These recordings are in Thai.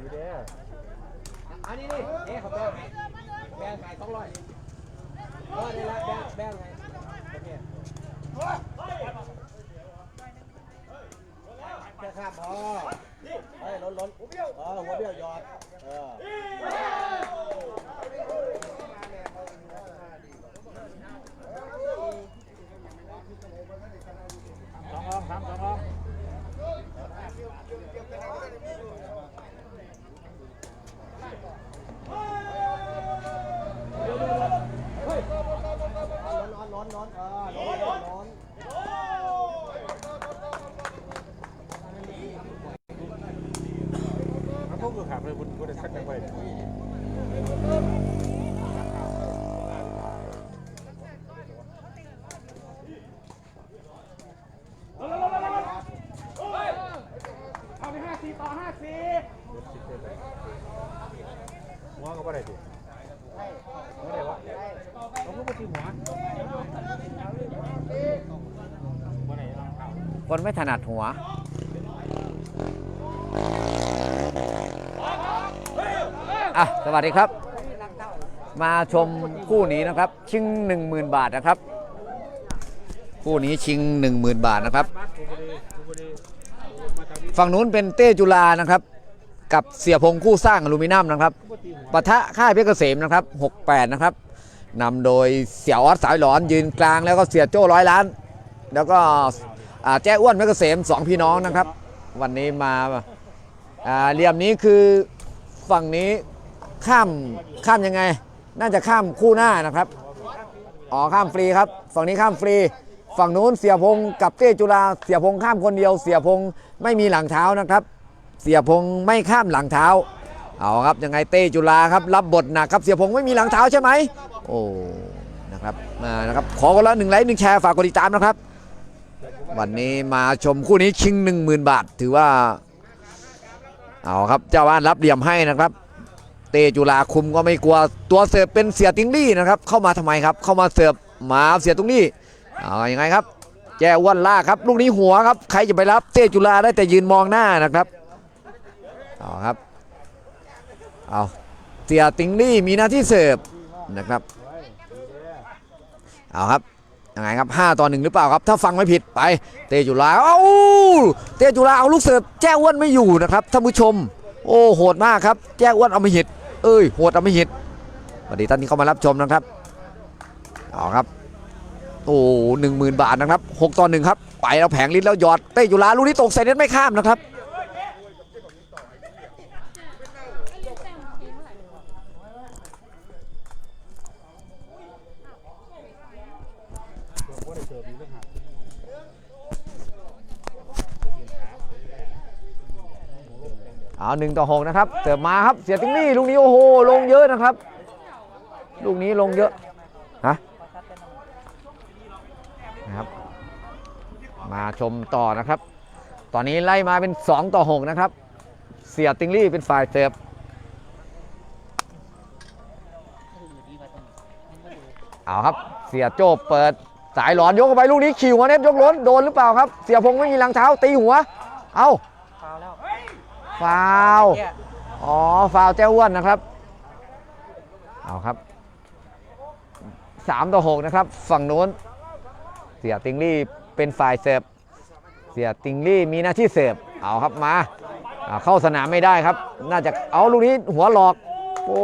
ดีเด้ออันนี้นี่เอ๊ะเขาแบ่งให้แบ่งขายสองร้อยเออนี่ละแบ่งแบ่งให้โอเคแค่ข้ามพอเฮ้ยล้นล้นหัวเออหัวเบี้ยวหยอดเออ สองรองสามสองรอง ล้นล้นล้นเออล้นล้นล้น มันพวก คือาดเลยคุณคุณได้สักกันไปเอาไปห้าสี่ต่อห้าสี่หัวก็ไม่ได้ดิไม่ได้วะเขาก็มาตีหัวคนไม่ถนัดหัว อะสวัสดีครับ มาชมคู่นี้นะครับ ชิง 10,000 บาทนะครับ คู่นี้ชิง 10,000 บาทนะครับ ฝั่งนู้นเป็นเต้จุลานะครับ กับเสียพงคู่สร้างอลูมิเนียมนะครับปะทะค่ายเพชรเกษมนะครับ 68 นะครับนำโดยเสี่ยวออสสายหลอนยืนกลางแล้วก็เสียโจ้ร้อยล้าน แล้วก็แจ้อ้วนเพชรเกษมสองพี่น้องนะครับ วันนี้มาอ่าเหลี่ยมนี้คือฝั่งนี้ ข้ามข้ามยังไง น่าจะข้ามคู่หน้านะครับอ๋อข้ามฟรีครับ ฝั่งนี้ข้ามฟรีฝั่งนู้นเสียพงกับเต้จุฬาเสียพงข้ามคนเดียว เสียพงไม่มีหลังเท้านะครับ เสียพงไม่ข้ามหลังเท้าเอาครับยังไงเต้จุฬาครับรับบทหนักครับเสียพงไม่มีหลังเท้าใช่ไหมโอ้นะครับมานะครับขอคนละหนึ่งไลค์หนึ่งแชร์ฝากกดติดตามนะครับ วันนี้มาชมคู่นี้ชิง 1 0,000 บาท ถือว่าเอาครับเจ้าบ้านรับเหลี่ยมให้นะครับ เตจุฬาคุมก็ไม่กลัวตัวเสิร์ฟเป็นเสียติงลี่นะครับ เข้ามาทำไมครับ เข้ามาเสิร์ฟมาเสียตรงนี้เอาอยังไงครับ แจอ้วนล่ากครับ ลูกนี้หัวครับ ใครจะไปรับเตจุฬาได้แต่ยืนมองหน้านะครับเอาครับเอาเสียติงลี่มีหน้าที่เสิร์ฟนะครับเอาครับยังไงครับ5ต่อ1หรือเปล่าครับ ถ้าฟังไม่ผิดไป เตจุฬาเอ้าเตจุฬาเอาลูกเสิร์ฟแจ้อ้วนไม่อยู่นะครับท่านผู้ชม โอ้โหดมากครับ แจ้อ้วนเอาไมาหิต เอ้ยโหดเอามาหิตสวัสดีท่านที่เข้ามารับชมนะครับเอาครับโอ้หนึ่งหมื่นบาทนะครับหกต่อหนึ่งครับไปเราแผงลิ้นแล้วหยอดเต้จุฬาลูกนี้ตกใส่เน็ตไม่ข้ามนะครับได้เสิร์ฟอีกต่างหาก เอาหนึ่งต่อหกนะครับเสิร์ฟมาครับเสียติงลี่ลูกนี้โอ้โหลงเยอะนะครับ ลูกนี้ลงเยอะฮะนะครับ มาชมต่อนะครับ ตอนนี้ไล่มาเป็น 2 ต่อ 6 นะครับ เสียติงลี่เป็นฝ่ายเสิร์ฟเอาครับเสียโจบเปิดสายหลอนยกไปลูกนี้ ขี่หัวเน็ตยกล้นโดนหรือเปล่าครับ เสียพงไม่มีรางเท้าตีหัว เอา ฟาวล์อ๋อฟาวล์แจ้อ้วนนะครับ เอาครับ3ต่อ6นะครับ ฝั่งโน้น เสียติงลี่เป็นฝ่ายเสิร์ฟเสียติงลี่มีหน้าที่เสิร์ฟเอาครับมาอ่าเข้าสนามไม่ได้ครับ น่าจะเอาลูกนี้หัวหลอกโอ้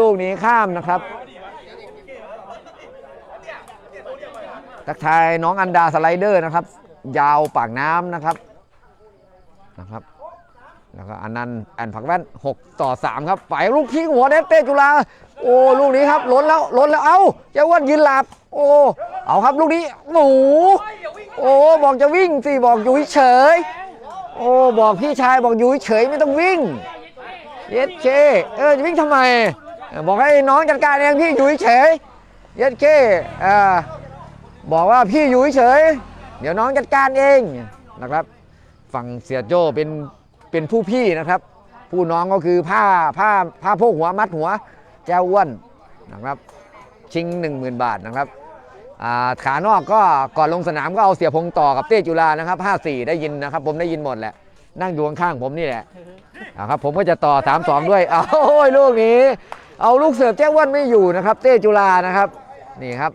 ลูกนี้ข้ามนะครับทักทายน้องอันดาสไลเดอร์นะครับ ยาวปากน้ำนะครับนะครับ แล้วก็อันนั้นแอนผักแว่น 6 ต่อ 3 ครับไปลูกทิ้งหัวเนตเต้จุฬาโอ้ลูกนี้ครับล้นแล้วล้นแล้วเอ้าเจ้าอ้วนยืนหลับ โอ้เอาครับลูกนี้หมูโอ้บอกจะวิ่งสิบอกอยู่เฉย โอ้บอกพี่ชายบอกอยู่เฉยไม่ต้องวิ่งเย็ดเคเออจะวิ่งทำไม บอกให้น้องจัดการเองพี่อยู่เฉยเย็ดเคอ่าบอกว่าพี่อยู่เฉย เดี๋ยวน้องจัดการเองนะครับ ฝั่งเสียโจเป็น เป็นผู้พี่นะครับ ผู้น้องก็คือผ้าผ้าผ้าโพกหัวมัดหัวแจ้วอ้วนนะครับ ชิง 10,000 บาทนะครับอ่าขานอกก็ก่อนลงสนามก็เอาเสียพงต่อกับเต้จุฬานะครับ54 ได้ยินนะครับ ผมได้ยินหมดแหละนั่งอยู่ข้างๆผมนี่แหละอ่าครับผมก็จะต่อ 3 2 ด้วยเอาโอ้ยลูกนี้ เอาลูกเสิร์ฟแจ้งวันไม่อยู่นะครับ เต้จุฬานะครับนี่ครับ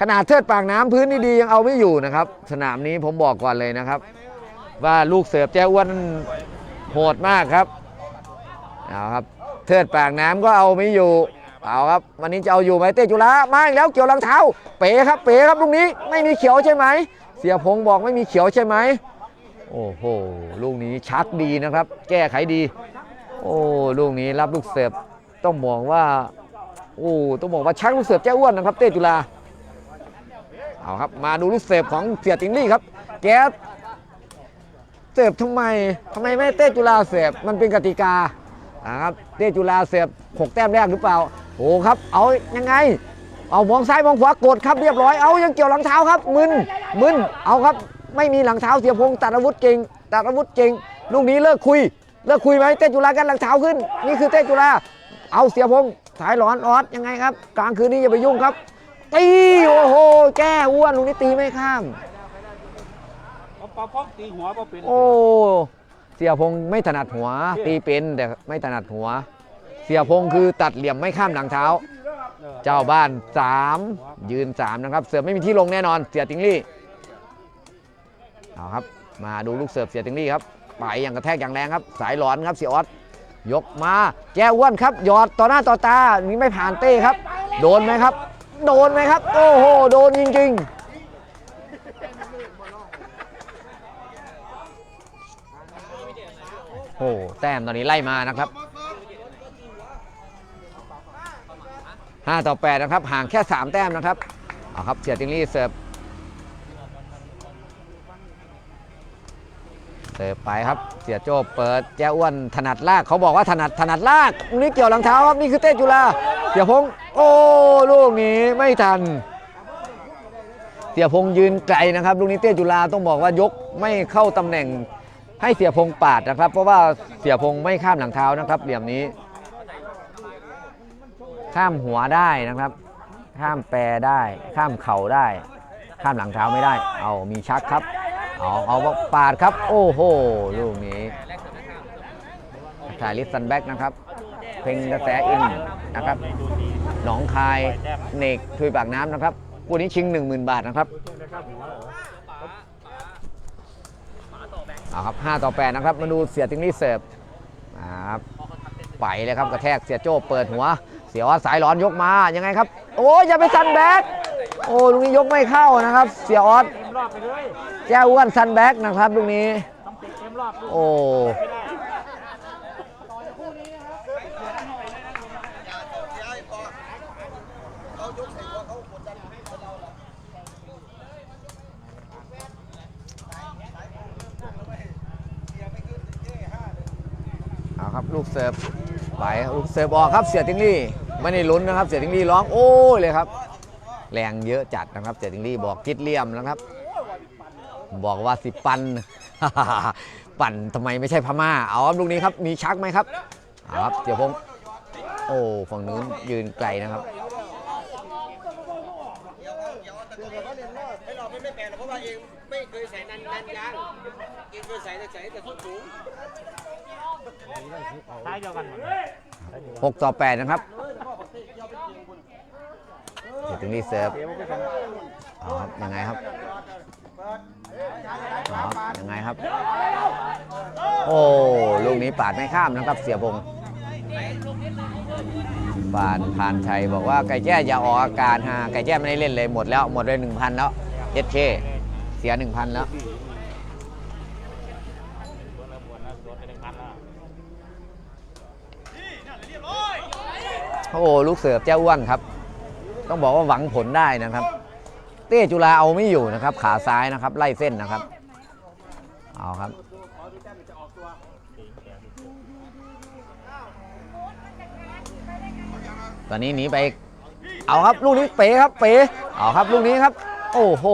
ขนาดเทิดปากน้ำพื้นนี่ดียังเอาไม่อยู่นะครับ สนามนี้ผมบอกก่อนเลยนะครับ ว่าลูกเสิร์ฟแจ้อ้วน โหดมากครับเอาครับเทิดปากน้ำก็เอาไม่อยู่เอาครับ วันนี้จะเอาอยู่ไหมเต้จุฬามาอีกแล้วเกี่ยวรองเท้า เป๋ครับ เป๋ครับลูกนี้ไม่มีเขียวใช่ไหม เสียพงบอกไม่มีเขียวใช่ไหมโอ้โหลูกนี้ชักดีนะครับ แก้ไขดี โอ้ลูกนี้รับลูกเสิร์ฟต้องบอกว่าโอ้ต้องบอกว่าชักลูกเสิร์ฟแจ้อ้วนนะครับ เต้จุฬาเอาครับมาดูลูกเสิร์ฟของเสียติงลี่ครับ แก สิร์ฟทำไมทำไมไม่เต้จุฬาเสิร์ฟมันเป็นกติกาครับเต้จุฬาเสิร์ฟหกแต้มแรกหรือเปล่าโอ้ครับ เอายังไง เอามองซ้ายมองขวากดครับเรียบร้อยเอายังเกี่ยวหลังเท้าครับมึนมึนเอาครับไม่มีหลังเท้าเสียพงตัดอาวุธเก่งตัดอาวุธเก่งลูกนี้เลิกคุยเลิกคุยไหมเต้จุฬากันหลังเท้าขึ้น นี่คือเต้จุฬาเอาเสียพงสายหลอนออดยังไงครับ กลางคืนนี้อย่าไปยุ่งครับตีโอ้โหแก้อ้วนลูกนี้ตีไม่ข้าม ปลาป้องตีหัวปลาเป็นโอ้ เสียพงษ์ไม่ถนัดหัว ตีเป็นแต่ไม่ถนัดหัว เสียพงษ์คือตัดเหลี่ยมไม่ข้ามหลังเท้า เออเจ้าบ้าน 3 ยืน 3 นะครับ เสือไม่มีที่ลงแน่นอนเสียติงลี่เอาครับ มาดูลูกเสิร์ฟเสียติงลี่ครับไปอย่างกระแทกอย่างแรงครับ สายหลอนครับเสียออสยกมาแก้อ้วนครับหยอดต่อหน้าต่อตานี่ไม่ผ่านเต้ครับ โดนไหมครับ โดนไหมครับ โอ้โหโดนจริงๆ โอ้แต้มตอนนี้ไล่มานะครับ5ต่อ8นะครับห่างแค่ 3 แต้มนะครับเอาครับเสียติงลี่เสิร์ฟเสิร์ฟไปครับเสียโจ้เปิดแจ้อ้วนถนัดลากเขาบอกว่าถนัดถนัดลากลูกนี้เกี่ยวหลังเท้าครับนี่คือเต้จุฬาเสียพงษ์โอ้ลูกนี้ไม่ทัน เสียพงษ์ยืนไกลนะครับลูกนี้เต้จุฬาต้องบอกว่ายกไม่เข้าตำแหน่ง ให้เสียพงปาดนะครับ เพราะว่าเสียพงไม่ข้ามหลังเท้านะครับเหลี่ยมนี้ ข้ามหัวได้นะครับ ข้ามแปรได้ ข้ามเข่าได้ ข้ามหลังเท้าไม่ได้ เอามีชักครับ เอาเอาปาดครับ โอ้โหลูกนี้ถ่ายลิสซันแบ็กนะครับ เพลงกระแสอินนะครับ หนองคายเนกทุยปากน้ำนะครับคู่นี้ชิง 10,000 บาทนะครับ เอาครับ5ต่อ8นะครับ มาดูเสียติงลี่เสิร์ฟอ่าครับไปเลยครับกระแทกเสียโจ้เปิดหัว เสียออสสายร้อนยกมายังไงครับ โอ้ยอย่าไปซันแบ็กโอ้ลูกนี้ยกไม่เข้านะครับ เสียออสแจ้อ้วนซันแบ็กนะครับลูกนี้ โอ้ ไม่ได้ เอา ครับลูกเสิร์ฟไปลูกเสิร์ฟออกครับเสียติงลี่ไม่ได้ลุ้นนะครับ เสียติงลี่ร้องโอ้ยเลยครับ แรงเยอะจัดนะครับ เสียติงลี่บอกคิดเลี่ยมนะครับ บอกว่าสิปันปั่นทำไมไม่ใช่พม่า เอาครับลูกนี้ครับมีชักไหมครับเอาครับเสียพงษ์โอ้ฝั่งนู้นยืนไกลนะครับไม่แปลกเพราะว่าเองไม่เคยใส่นันนันยางเองเคยใส่แต่ใส่แต่ส้นสูง ท้ายเดียวกันหมด6ต่อ8นะครับเสียติงลี่เสิร์ฟเอครับยังไงครับอครับยังไงครับ โอ้ลูกนี้ปาดไม่ข้ามนะครับเสียพงษ์ปานพานชัยบอกว่าไก่แจ้อย่าออกอาการฮะไก่แจ้ไม่ได้เล่นเลยหมดแล้วหมดเลย1,000แล้วเจ็ดเคเสีย1,000แล้ว โอ้ลูกเสิร์ฟเจ้าอ้วนครับ ต้องบอกว่าหวังผลได้นะครับ เต้จุฬาเอาไม่อยู่นะครับ ขาซ้ายนะครับ ไล่เส้นนะครับ เอาครับตอนนี้หนีไป เอาครับลูกนี้เป๋ครับเป๋เอาครับลูกนี้ครับ โอ้โห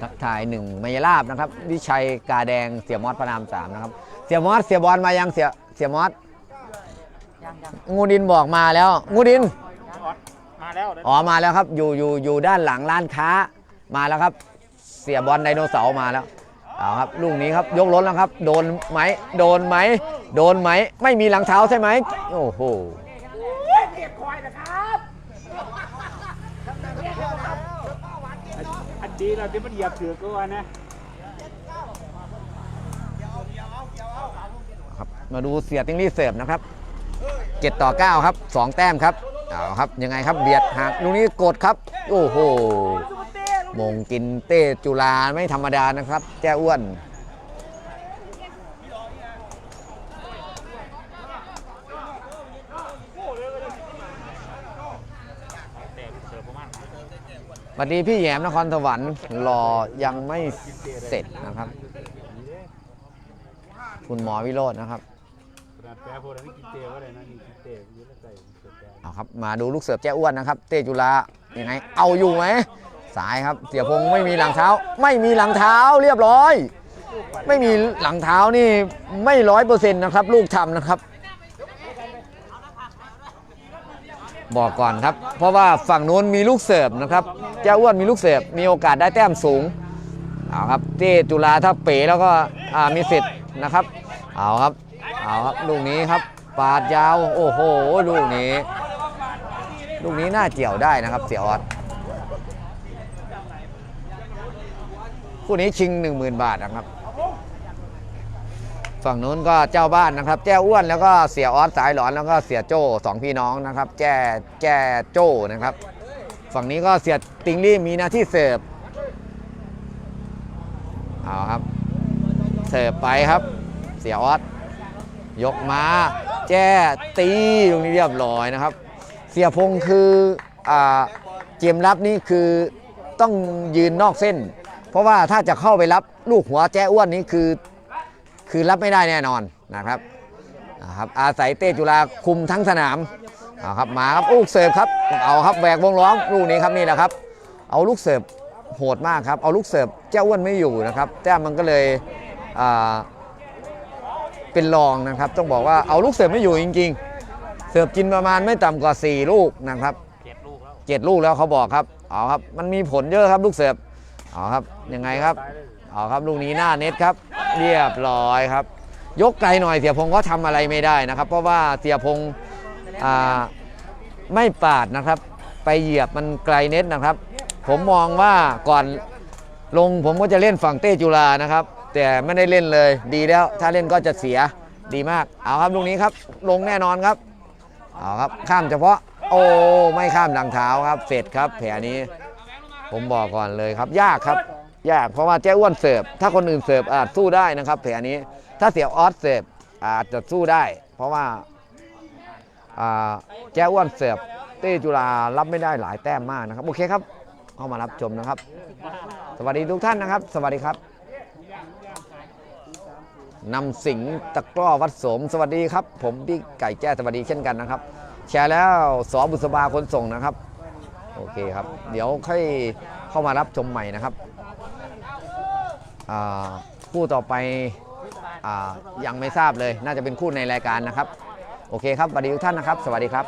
ทักทายหนึ่งมายลาบนะครับ วิชัยกาแดงเสียมอสพระรามสามนะครับ เสียมอสเสียบอลมายังเสีย สียมอสงูดินบอกมาแล้ว งูดิน มาแล้วอ๋อมาแล้วครับ อยู่อยู่อยู่ด้านหลังร้านค้ามาแล้วครับ เสียบอลไดโนเสาร์มาแล้วเอาครับลูกนี้ครับยกรถแล้วครับ โดนไหมโดนไหมโดนไหมไม่มีหลังเท้าใช่ไหมโอ้โหเก็บควายนะครับอันดีเราที่มันเหยียบถือก็ว่านะ ครับ มาดูเสียติ้งลี่เสิร์ฟนะครับ 7 ต่อ 9 ครับ 2 แต้มครับเอาครับยังไงครับเบียดหักลูกนี้กดครับ โอ้โหมงกินเต้จุฬาไม่ธรรมดานะครับ แจ้อ้วนสวัสดีพี่แยมนครสวรรค์รอยังไม่เสร็จนะครับ คุณหมอวิโรจน์นะครับ ขนาดแปรโพธิ์นี่กินเจว่าอะไรนะนี่กินเจยืดแล้วใส่เสือแปรเอาครับมาดูลูกเสิร์ฟแจ้อ้วนนะครับ เตจุฬายังไง เอาอยู่ไหมสายครับเสียพงษ์ไม่มีหลังเท้า ไม่มีหลังเท้าเรียบร้อย ไม่มีหลังเท้านี่ไม่ร้อยเปอร์เซ็นต์นะครับ ลูกทำนะครับ บอกก่อนครับ เพราะว่าฝั่งนู้นมีลูกเสิร์ฟนะครับเจ้าอ้วนมีลูกเสิร์ฟมีโอกาสได้แต้มสูงเอาครับเตจุฬาถ้าเป๋แล้วก็มีสิทธิ์นะครับ เอาครับ เอาครับลูกนี้ครับปาดยาวโอ้โหลูกนี้ ลูกนี้น่าเกี่ยวได้นะครับ เสียออดคู่นี้ชิง 10,000 บาทนะครับ ฝั่งนู้นก็เจ้าบ้านนะครับ แจ้อ้วนแล้วก็เสียออสสายหลอนแล้วก็เสียโจ้สองพี่น้องนะครับ แจ้แจ้โจ้นะครับ ฝั่งนี้ก็เสียติงลี่มีหน้าที่เสิร์ฟเอาครับ เสิร์ฟไปครับ เสียออส ยกมา แจ้ตีตรงนี้เรียบร้อยนะครับ เสียพงคืออเกมรับนี่คือต้องยืนนอกเส้น เพราะว่าถ้าจะเข้าไปรับลูกหัวแจ้อ้วนนี้คือ คือรับไม่ได้แน่นอนนะครับนะครับ อาศัยเต้จุฬาคุมทั้งสนามเอาครับมาครับลูกเสิร์ฟครับเอาครับแหวกวงล้อมลูกนี้ครับนี่แหละครับ เอาลูกเสิร์ฟโหดมากครับ เอาลูกเสิร์ฟเจ้าอ้วนไม่อยู่นะครับแต้มมันก็เลยอ่า เป็นรองนะครับ ต้องบอกว่าเอาลูกเสิร์ฟไม่อยู่จริง ๆ เสิร์ฟกินประมาณไม่ต่ำกว่า 4 ลูกนะครับเจ็ดลูกแล้วเจ็ดลูกแล้วเขาบอกครับเอาครับมันมีผลเยอะครับลูกเสิร์ฟเอาครับยังไงครับตายเลยเอาครับลูกนี้หน้าเน็ตครับ เรียบร้อยครับ ยกไกลหน่อยเสียพงก็ทำอะไรไม่ได้นะครับ เพราะว่าเสียพงอ่าไม่ปาดนะครับ ไปเหยียบมันไกลเน็ตนะครับ ผมมองว่าก่อนลงผมก็จะเล่นฝั่งเต้จุฬานะครับ แต่ไม่ได้เล่นเลยดีแล้ว ถ้าเล่นก็จะเสียดีมาก เอาครับลูกนี้ครับ ลงแน่นอนครับ เอาครับ ข้ามเฉพาะ โอ้ไม่ข้ามดังเท้าครับเสร็จครับ แผลนี้ ผมบอกก่อนเลยครับ ยากครับ ยากเพราะว่าแจ้อ้วนเสิร์ฟถ้าคนอื่นเสิร์ฟอาจสู้ได้นะครับ แผลนี้ถ้าเสียออสเสิร์ฟอาจจะสู้ได้ เพราะว่าอ่าแจ้อ้วนเสิร์ฟเต้จุฬารับไม่ได้หลายแต้มมากนะครับโอเคครับเข้ามารับชมนะครับ สวัสดีทุกท่านนะครับ สวัสดีครับ นำสิงตะกร้อวัดสมสวัสดีครับ ผมพี่ไก่แจ้สวัสดีเช่นกันนะครับ แชร์แล้วสอบุษบาคนส่งนะครับ โอเคครับ เดี๋ยวค่อยเข้ามารับชมใหม่นะครับคู่ต่อไปอยังไม่ทราบเลย น่าจะเป็นคู่ในรายการนะครับ โอเคครับสวัสดีทุกท่านนะครับ สวัสดีครับ